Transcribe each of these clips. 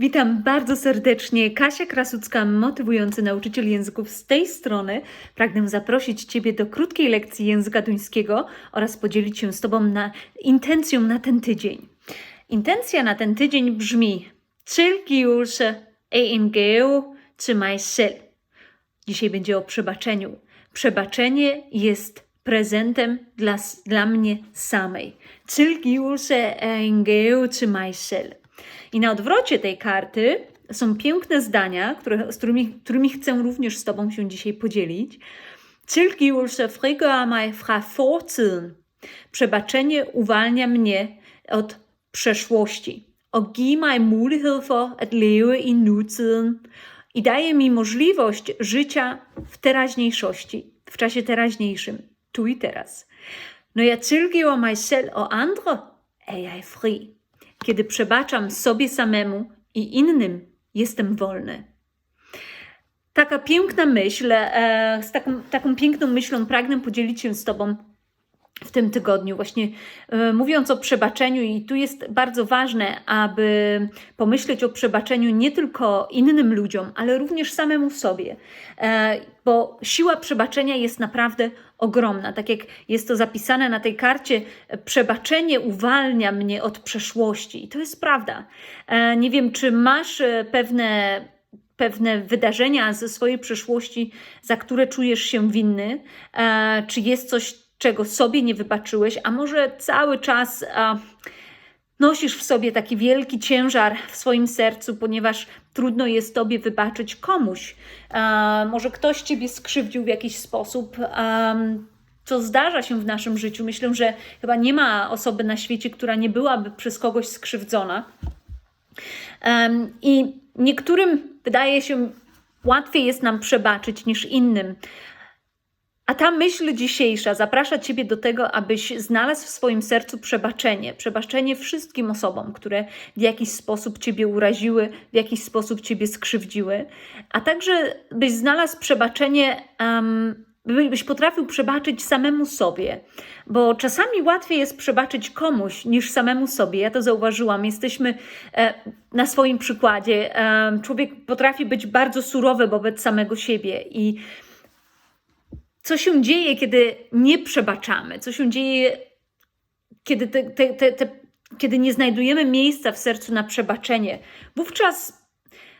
Witam bardzo serdecznie. Kasia Krasucka, motywujący nauczyciel języków z tej strony. Pragnę zaprosić Ciebie do krótkiej lekcji języka duńskiego oraz podzielić się z Tobą na intencją na ten tydzień. Intencja na ten tydzień brzmi gave til mig selv. Dzisiaj będzie o przebaczeniu. Przebaczenie jest prezentem dla, dla mnie samej. Gave til mig selv. I na odwrocie tej karty są piękne zdania, które, z którymi, którymi chcę również z Tobą się dzisiaj podzielić. Tilgivelse frigør mig fra fortiden. Przebaczenie uwalnia mnie od przeszłości. Og giver mig mulighed for at leve i nutiden. I daje mi możliwość życia w teraźniejszości, w czasie teraźniejszym, tu i teraz. Når jeg tilgiver mig selv og andre, er jeg fri. Kiedy przebaczam sobie samemu i innym, jestem wolny. Taka piękna myśl, e, z taką, taką piękną myślą pragnę podzielić się z Tobą w tym tygodniu, właśnie e, mówiąc o przebaczeniu, i tu jest bardzo ważne, aby pomyśleć o przebaczeniu nie tylko innym ludziom, ale również samemu sobie, e, bo siła przebaczenia jest naprawdę ogromna. Tak jak jest to zapisane na tej karcie, przebaczenie uwalnia mnie od przeszłości, i to jest prawda. E, nie wiem, czy masz pewne pewne wydarzenia ze swojej przeszłości, za które czujesz się winny, czy jest coś, czego sobie nie wybaczyłeś, a może cały czas e, nosisz w sobie taki wielki ciężar w swoim sercu, ponieważ trudno jest tobie wybaczyć komuś. E, może ktoś ciebie skrzywdził w jakiś sposób. E, co zdarza się w naszym życiu. Myślę, że chyba nie ma osoby na świecie, która nie byłaby przez kogoś skrzywdzona. Em, I niektórym wydaje się, łatwiej jest nam przebaczyć niż innym. A ta myśl dzisiejsza zaprasza Ciebie do tego, abyś znalazł w swoim sercu przebaczenie. Przebaczenie wszystkim osobom, które w jakiś sposób Ciebie uraziły, w jakiś sposób Ciebie skrzywdziły, a także byś znalazł przebaczenie. Um, byś potrafił przebaczyć samemu sobie, bo czasami łatwiej jest przebaczyć komuś niż samemu sobie. Ja to zauważyłam. Jesteśmy e, na swoim przykładzie. E, człowiek potrafi być bardzo surowy wobec samego siebie i co się dzieje, kiedy nie przebaczamy? Co się dzieje, kiedy, te, te, te, kiedy nie znajdujemy miejsca w sercu na przebaczenie? Wówczas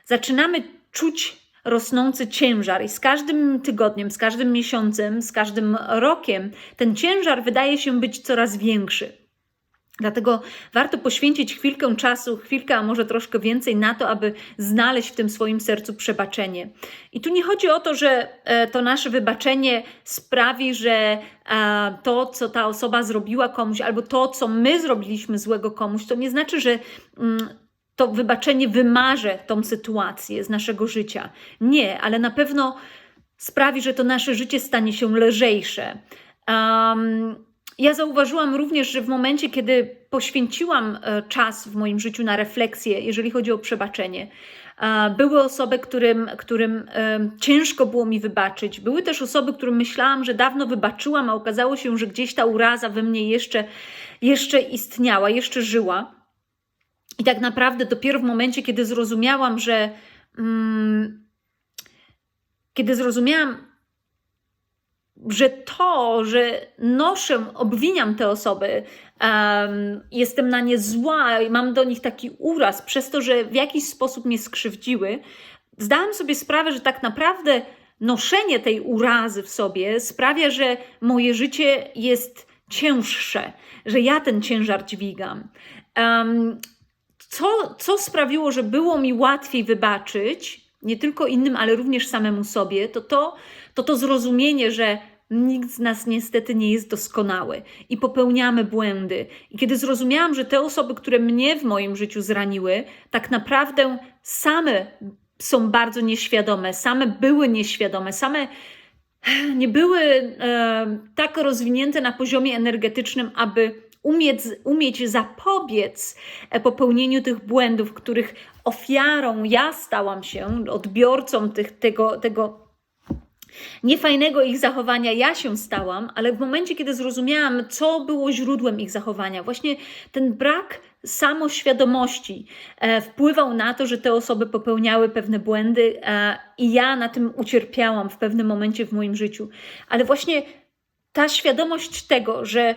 zaczynamy czuć rosnący ciężar, i z każdym tygodniem, z każdym miesiącem, z każdym rokiem ten ciężar wydaje się być coraz większy. Dlatego warto poświęcić chwilkę czasu, chwilkę, a może troszkę więcej na to, aby znaleźć w tym swoim sercu przebaczenie. I tu nie chodzi o to, że e, to nasze wybaczenie sprawi, że e, to, co ta osoba zrobiła komuś, albo to, co my zrobiliśmy złego komuś, to nie znaczy, że mm, to wybaczenie wymarze tą sytuację z naszego życia. Nie, ale na pewno sprawi, że to nasze życie stanie się lżejsze. Um, ja zauważyłam również, że w momencie, kiedy poświęciłam e, czas w moim życiu na refleksję, jeżeli chodzi o przebaczenie, były osoby, którym, którym e, ciężko było mi wybaczyć. Były też osoby, którym myślałam, że dawno wybaczyłam, a okazało się, że gdzieś ta uraza we mnie jeszcze, jeszcze istniała, jeszcze żyła. I tak naprawdę dopiero w momencie, kiedy zrozumiałam, że. Mm, kiedy zrozumiałam, że to, że noszę, obwiniam te osoby, um, jestem na nie zła i mam do nich taki uraz przez to, że w jakiś sposób mnie skrzywdziły, zdałam sobie sprawę, że tak naprawdę noszenie tej urazy w sobie sprawia, że moje życie jest cięższe, że ja ten ciężar dźwigam. Um, co, co sprawiło, że było mi łatwiej wybaczyć, nie tylko innym, ale również samemu sobie, to to, to, to zrozumienie, że nikt z nas niestety nie jest doskonały i popełniamy błędy. I kiedy zrozumiałam, że te osoby, które mnie w moim życiu zraniły, tak naprawdę same są bardzo nieświadome, same były nieświadome, same nie były e, tak rozwinięte na poziomie energetycznym, aby umieć, umieć zapobiec e, popełnieniu tych błędów, których ofiarą ja stałam się, odbiorcą tych, tego, tego niefajnego ich zachowania ja się stałam, ale w momencie, kiedy zrozumiałam, co było źródłem ich zachowania, właśnie ten brak samoświadomości e, wpływał na to, że te osoby popełniały pewne błędy e, i ja na tym ucierpiałam w pewnym momencie w moim życiu. Ale właśnie ta świadomość tego, że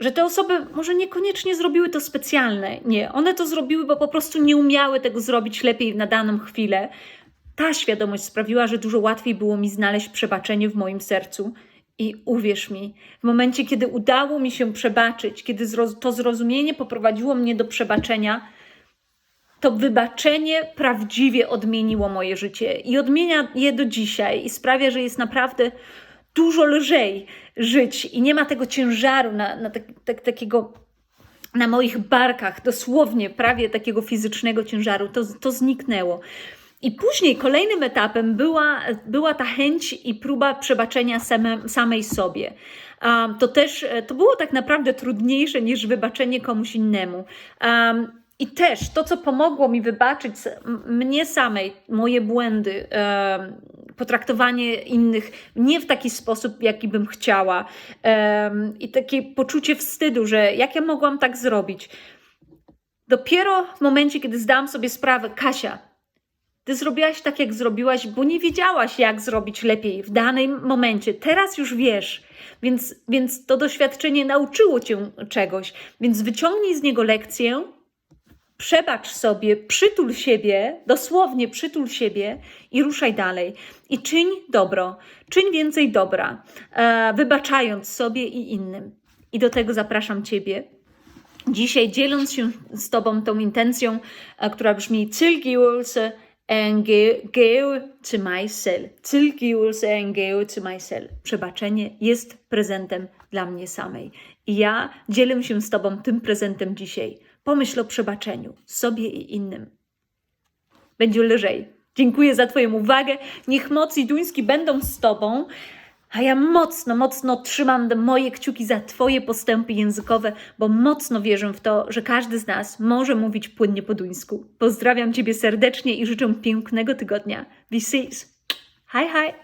że te osoby może niekoniecznie zrobiły to specjalne. Nie, one to zrobiły, bo po prostu nie umiały tego zrobić lepiej na daną chwilę. Ta świadomość sprawiła, że dużo łatwiej było mi znaleźć przebaczenie w moim sercu. I uwierz mi, w momencie, kiedy udało mi się przebaczyć, kiedy to zrozumienie poprowadziło mnie do przebaczenia, to wybaczenie prawdziwie odmieniło moje życie i odmienia je do dzisiaj i sprawia, że jest naprawdę dużo lżej żyć i nie ma tego ciężaru na, na tak, tak, takiego na moich barkach, dosłownie prawie takiego fizycznego ciężaru, to, to zniknęło. I później kolejnym etapem była, była ta chęć i próba przebaczenia same, samej sobie. Um, to też e, to było tak naprawdę trudniejsze niż wybaczenie komuś innemu. Um, i też to, co pomogło mi wybaczyć mnie samej, moje błędy, em, potraktowanie innych nie w taki sposób, jaki bym chciała, em, i takie poczucie wstydu, że jak ja mogłam tak zrobić. Dopiero w momencie, kiedy zdałam sobie sprawę, Kasia, ty zrobiłaś tak, jak zrobiłaś, bo nie wiedziałaś, jak zrobić lepiej w danym momencie. Teraz już wiesz, więc, więc to doświadczenie nauczyło cię czegoś. Więc wyciągnij z niego lekcję, przebacz sobie, przytul siebie, dosłownie przytul siebie i ruszaj dalej. I czyń dobro, czyń więcej dobra, e, wybaczając sobie i innym. I do tego zapraszam Ciebie. Dzisiaj dzieląc się z Tobą tą intencją, e, która brzmi tilgivelse en gave til mig selv. Tilgivelse er en gave til mig selv. Przebaczenie jest prezentem dla mnie samej. I ja dzielę się z Tobą tym prezentem dzisiaj. Pomyśl o przebaczeniu sobie i innym. Będzie lżej. Dziękuję za Twoją uwagę. Niech moc i duński będą z Tobą. A ja mocno, mocno trzymam moje kciuki za Twoje postępy językowe, bo mocno wierzę w to, że każdy z nas może mówić płynnie po duńsku. Pozdrawiam Ciebie serdecznie i życzę pięknego tygodnia. Vi ses. Hej, hej.